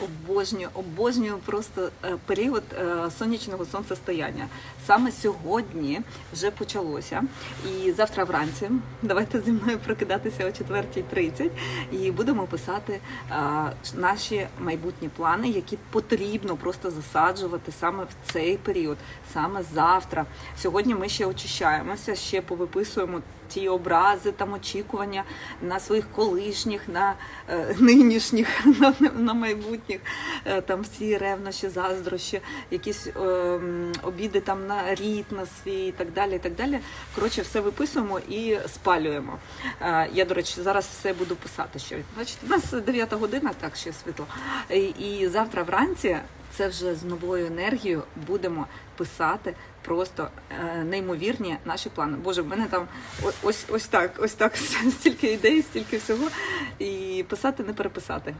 Обожнюю, обожнюю просто е, період е, сонячного сонцестояння. Саме сьогодні вже почалося. І завтра вранці давайте зі мною прокидатися о 4.30 і будемо писати е, наші майбутні плани, які потрібно просто засаджувати саме в цей період, саме завтра. Сьогодні ми ще очищаємося, ще повиписуємо ті образи, там очікування на своїх колишніх, на нинішніх, на, на майбутніх, е, там всі ревнощі, заздрощі, якісь е, обіди там на рід на свій і так далі. І так далі. Коротше, все виписуємо і спалюємо. Е, я, до речі, зараз все буду писати ще. Бачите, у нас 9 година, так ще світло. І завтра вранці це вже з новою енергією будемо писати просто е, неймовірні наші плани. Боже, в мене там ось ось так, ось так стільки ідей, стільки всього. І писати не переписати.